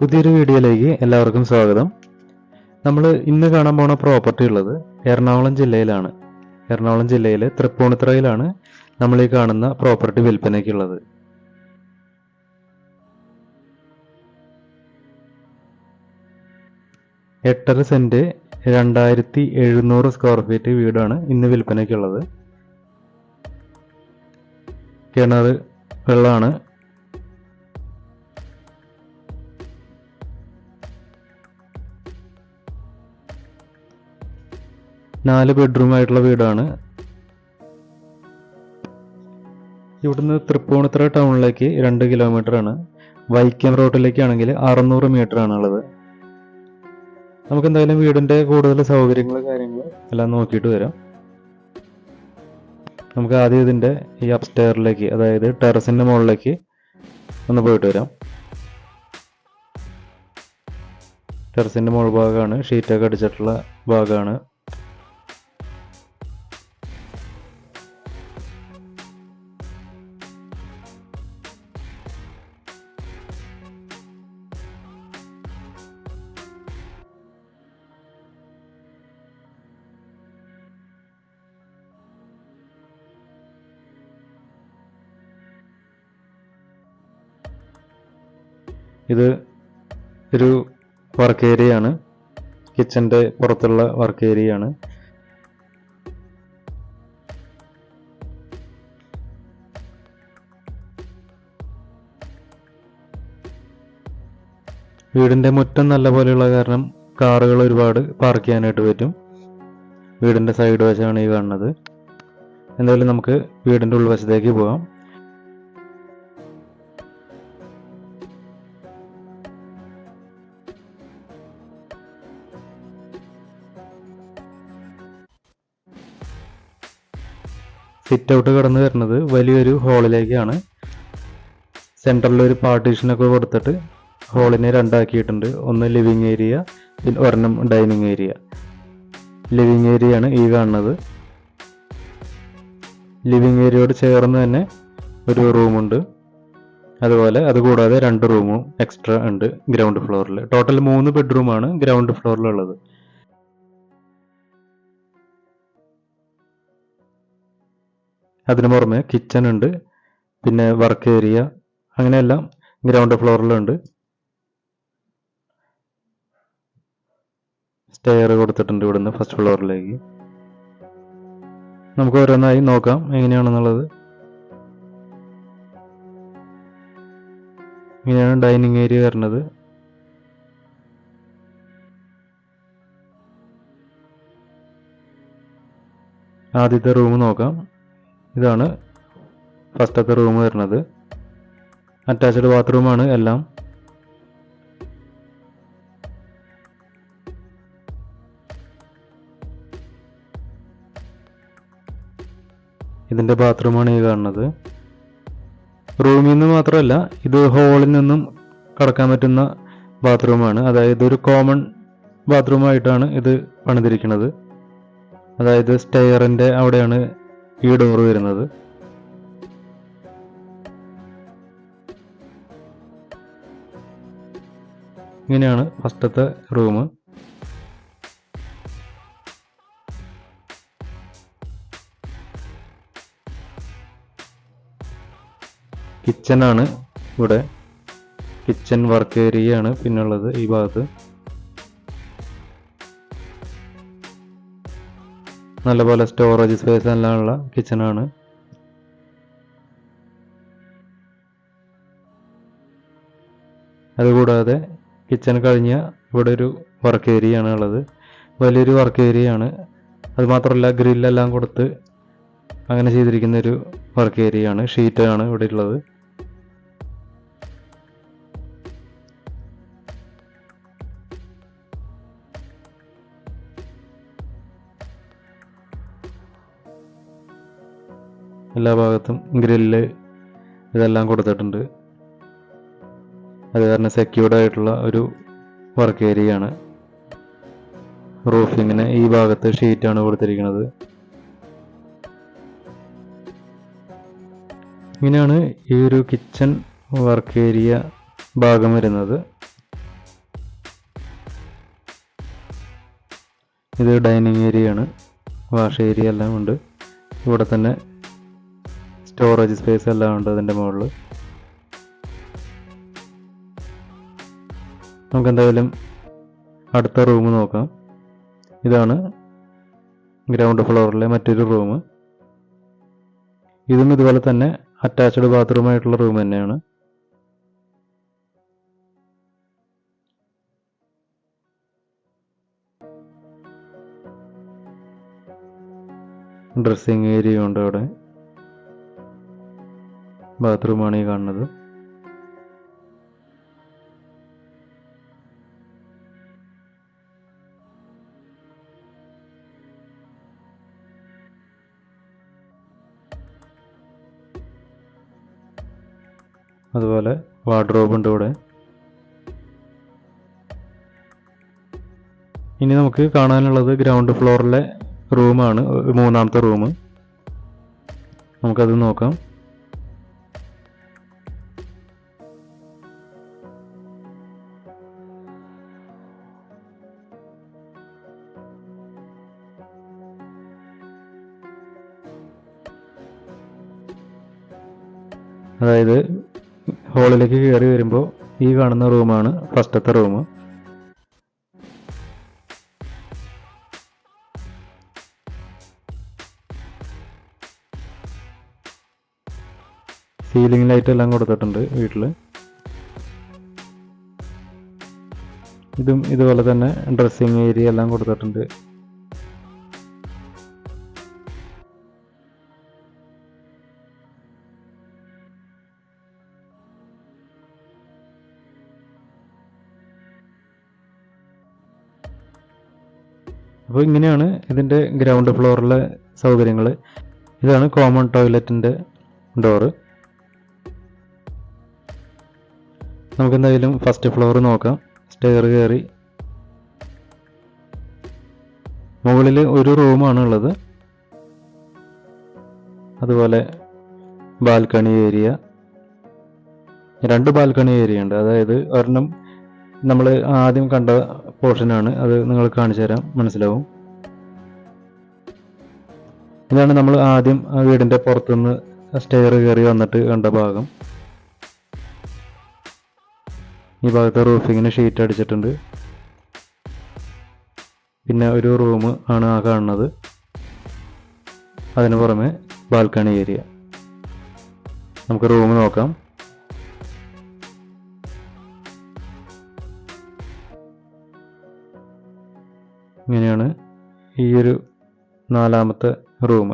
പുതിയൊരു വീഡിയോയിലേക്ക് എല്ലാവർക്കും സ്വാഗതം. നമ്മൾ ഇന്ന് കാണാൻ പോണ പ്രോപ്പർട്ടി ഉള്ളത് എറണാകുളം ജില്ലയിലാണ്. എറണാകുളം ജില്ലയിലെ തൃപ്പൂണിത്തുറയിലാണ് നമ്മൾ ഈ കാണുന്ന പ്രോപ്പർട്ടി വിൽപ്പനയ്ക്കുള്ളത് എട്ടര സെന്റ് രണ്ടായിരത്തി എഴുന്നൂറ് സ്ക്വയർ ഫീറ്റ് വീടാണ് ഇന്ന് വിൽപ്പനയ്ക്കുള്ളത് കിണർ വെള്ളമാണ് നാല് ബെഡ്റൂം ആയിട്ടുള്ള വീടാണ്. ഇവിടുന്ന് തൃപ്പൂണിത്തുറ ടൗണിലേക്ക് രണ്ട് കിലോമീറ്റർ ആണ്. വൈക്കം റോഡിലേക്കാണെങ്കിൽ അറുന്നൂറ് മീറ്റർ ആണ് ഉള്ളത് നമുക്ക് എന്തായാലും വീടിന്റെ കൂടുതൽ സൗകര്യങ്ങൾ കാര്യങ്ങൾ എല്ലാം നോക്കിയിട്ട് വരാം. നമുക്ക് ആദ്യം ഇതിന്റെ ഈ അപ്സ്റ്റെയറിലേക്ക് അതായത് ടെറസിന്റെ മുകളിലേക്ക് ഒന്ന് പോയിട്ട് വരാം. ടെറസിന്റെ മുകൾ ഭാഗമാണ് ഷീറ്റൊക്കെ അടിച്ചിട്ടുള്ള ഭാഗമാണ്. ഇത് ഒരു വർക്ക് ഏരിയ ആണ്. കിച്ചന്റെ പുറത്തുള്ള വർക്ക് ഏരിയ ആണ്. വീടിന്റെ മുറ്റം നല്ല പോലെയുള്ള കാരണം കാറുകൾ ഒരുപാട് പാർക്ക് ചെയ്യാനായിട്ട് പറ്റും. വീടിന്റെ സൈഡ് വശമാണ് ഈ കാണുന്നത്. എന്തായാലും നമുക്ക് വീടിന്റെ ഉൾവശത്തേക്ക് പോകാം സിറ്റ് ഔട്ട് കടന്നു വരുന്നത് വലിയൊരു ഹോളിലേക്കാണ് സെന്ററിൽ ഒരു പാർട്ടീഷനൊക്കെ കൊടുത്തിട്ട് ഹോളിനെ രണ്ടാക്കിയിട്ടുണ്ട്. ഒന്ന് ലിവിങ് ഏരിയ പിന്നെ ഒരെണ്ണം ഡൈനിങ് ഏരിയ ലിവിങ് ഏരിയ ആണ് ഈ കാണുന്നത്. ലിവിങ് ഏരിയയോട് ചേർന്ന് തന്നെ ഒരു റൂമുണ്ട് അതുപോലെ അതുകൂടാതെ രണ്ട് റൂമും എക്സ്ട്രാ ഉണ്ട് ഗ്രൗണ്ട് ഫ്ലോറിൽ ടോട്ടൽ മൂന്ന് ബെഡ്റൂമാണ് ഗ്രൗണ്ട് ഫ്ലോറിലുള്ളത് അതിനു പുറമെ കിച്ചൺ ഉണ്ട് പിന്നെ വർക്ക് ഏരിയ അങ്ങനെയെല്ലാം ഗ്രൗണ്ട് ഫ്ലോറിലുണ്ട് സ്റ്റെയർ കൊടുത്തിട്ടുണ്ട് ഇവിടുന്ന് ഫസ്റ്റ് ഫ്ലോറിലേക്ക് നമുക്ക് ഓരോന്നായി നോക്കാം എങ്ങനെയാണെന്നുള്ളത്. ഇങ്ങനെയാണ് ഡൈനിങ് ഏരിയ വരുന്നത്. ആദ്യത്തെ റൂം നോക്കാം. ഇതാണ് ഫസ്റ്റത്തെ റൂം വരുന്നത്. അറ്റാച്ച്ഡ് ബാത്റൂമാണ് എല്ലാം. ഇതിന്റെ ബാത്റൂമാണ് ഈ കാണുന്നത്. റൂമിൽ നിന്ന് മാത്രമല്ല ഇത് ഹോളിൽ നിന്നും കടക്കാൻ പറ്റുന്ന ബാത്റൂമാണ് അതായത് ഒരു കോമൺ ബാത്റൂമായിട്ടാണ് ഇത് പണിതിരിക്കുന്നത്. അതായത് സ്റ്റെയറിന്റെ അവിടെയാണ് ഈ ഡോർ വരുന്നത്. ഇങ്ങനെയാണ് ഫസ്റ്റത്തെ റൂം. കിച്ചൺ ആണ് ഇവിടെ. കിച്ചൺ വർക്ക് ആണ് പിന്നുള്ളത് ഈ ഭാഗത്ത്. നല്ലപോലെ സ്റ്റോറേജ് സ്പേസ് എല്ലാം ഉള്ള കിച്ചണാണ് അതുകൂടാതെ കിച്ചൺ കഴിഞ്ഞ ഇവിടെ ഒരു വർക്ക് ഏരിയ ആണ് ഉള്ളത്. വലിയൊരു വർക്ക് ഏരിയ ആണ്. അത് മാത്രമല്ല ഗ്രില്ലെല്ലാം കൊടുത്ത് അങ്ങനെ ചെയ്തിരിക്കുന്ന ഒരു വർക്ക് ഏരിയ ആണ് ഷീറ്റ് ആണ് ഇവിടെ ഉള്ളത്. എല്ലാ ഭാഗത്തും ഗ്രില്ല് ഇതെല്ലാം കൊടുത്തിട്ടുണ്ട്. അത് കാരണം സെക്യൂർഡ് ആയിട്ടുള്ള ഒരു വർക്ക് ഏരിയയാണ് റൂഫിങ്ങിന് ഈ ഭാഗത്ത് ഷീറ്റാണ് കൊടുത്തിരിക്കുന്നത്. ഇങ്ങനെയാണ് ഈ ഒരു കിച്ചൺ വർക്ക് ഏരിയ ഭാഗം വരുന്നത്. ഇത് ഡൈനിങ് ഏരിയ ആണ്. വാഷ് ഏരിയ എല്ലാം ഉണ്ട്. ഇവിടെ തന്നെ സ്റ്റോറേജ് സ്പേസ് എല്ലാം ഉണ്ട് അതിന്റെ മുകളിൽ നമുക്ക് എന്തായാലും അടുത്ത റൂം നോക്കാം. ഇതാണ് ഗ്രൗണ്ട് ഫ്ലോറിലെ മറ്റൊരു റൂം ഇതും ഇതുപോലെ തന്നെ അറ്റാച്ച്ഡ് ബാത്റൂമായിട്ടുള്ള റൂം തന്നെയാണ്. ഡ്രസ്സിങ് ഏരിയ ഉണ്ട് അവിടെ. ബാത്റൂമാണ് ഈ കാണുന്നത്. അതുപോലെ വാർഡ്രോബ് ഉണ്ട് ഇവിടെ. ഇനി നമുക്ക് കാണാനുള്ളത് ഗ്രൗണ്ട് ഫ്ലോറിലെ റൂമാണ് മൂന്നാമത്തെ റൂം. നമുക്കത് നോക്കാം. അതായത് ഹോളിലേക്ക് കയറി വരുമ്പോൾ ഈ കാണുന്ന റൂമാണ് ഫസ്റ്റത്തെ റൂം സീലിംഗ് ലൈറ്റ് എല്ലാം കൊടുത്തിട്ടുണ്ട് വീട്ടിൽ ഇതും ഇതുപോലെ തന്നെ ഡ്രസ്സിങ് ഏരിയ എല്ലാം കൊടുത്തിട്ടുണ്ട്. അപ്പോൾ ഇങ്ങനെയാണ് ഇതിന്റെ ഗ്രൗണ്ട് ഫ്ലോറിലെ സൗകര്യങ്ങൾ ഇതാണ് കോമൺ ടോയ്ലറ്റിന്റെ ഡോറ് നമുക്കെന്തായാലും ഫസ്റ്റ് ഫ്ലോർ നോക്കാം. സ്റ്റെയർ കയറി. മുകളിൽ ഒരു റൂമാണ് ഉള്ളത്. അതുപോലെ ബാൽക്കണി ഏരിയ രണ്ട് ബാൽക്കണി ഏരിയ ഉണ്ട്. അതായത് ഒരെണ്ണം നമ്മൾ ആദ്യം കണ്ട പോർഷനാണ്. അത് നിങ്ങൾ കാണിച്ചു തരാം. മനസ്സിലാവും? ഇതാണ് നമ്മൾ ആദ്യം വീടിന്റെ പുറത്തുനിന്ന് സ്റ്റെയർ കയറി വന്നിട്ട് കണ്ട ഭാഗം. ഈ ഭാഗത്തെ റൂഫിങ്ങിന് ഷീറ്റ് അടിച്ചിട്ടുണ്ട്. പിന്നെ ഒരു റൂം ആണ് ആ കാണുന്നത്. അതിന് പുറമെ ബാൽക്കണി ഏരിയ. നമുക്ക് റൂം നോക്കാം. ഇങ്ങനെയാണ് ഈ ഒരു നാലാമത്തെ റൂം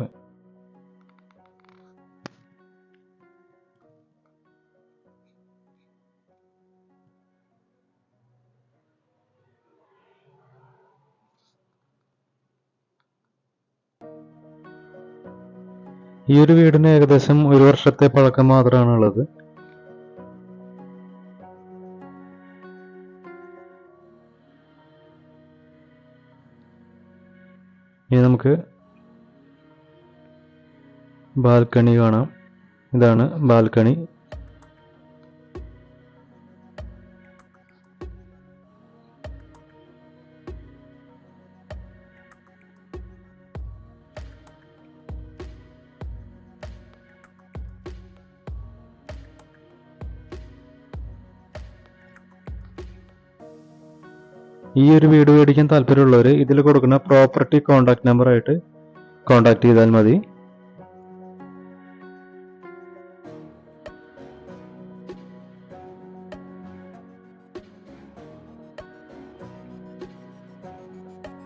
ഈ ഒരു വീടിന് ഏകദേശം ഒരു വർഷത്തെ പഴക്കം മാത്രമാണ് ഉള്ളത് ഇനി നമുക്ക് ബാൽക്കണി കാണാം. ഇതാണ് ബാൽക്കണി. ഈ ഒരു വീട് മേടിക്കാൻ താല്പര്യമുള്ളവർ ഇതിൽ കൊടുക്കുന്ന പ്രോപ്പർട്ടി കോൺടാക്ട് നമ്പർ ആയിട്ട് കോൺടാക്ട് ചെയ്താൽ മതി.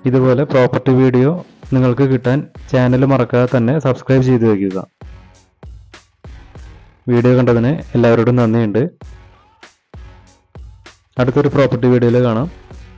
ഇതുപോലെ പ്രോപ്പർട്ടി വീഡിയോ നിങ്ങൾക്ക് കിട്ടാൻ ചാനൽ മറക്കാതെ തന്നെ സബ്സ്ക്രൈബ് ചെയ്ത് വയ്ക്കുക. വീഡിയോ കണ്ടതിന് എല്ലാവരോടും നന്ദിയുണ്ട്. അടുത്തൊരു പ്രോപ്പർട്ടി വീഡിയോയിൽ കാണാം.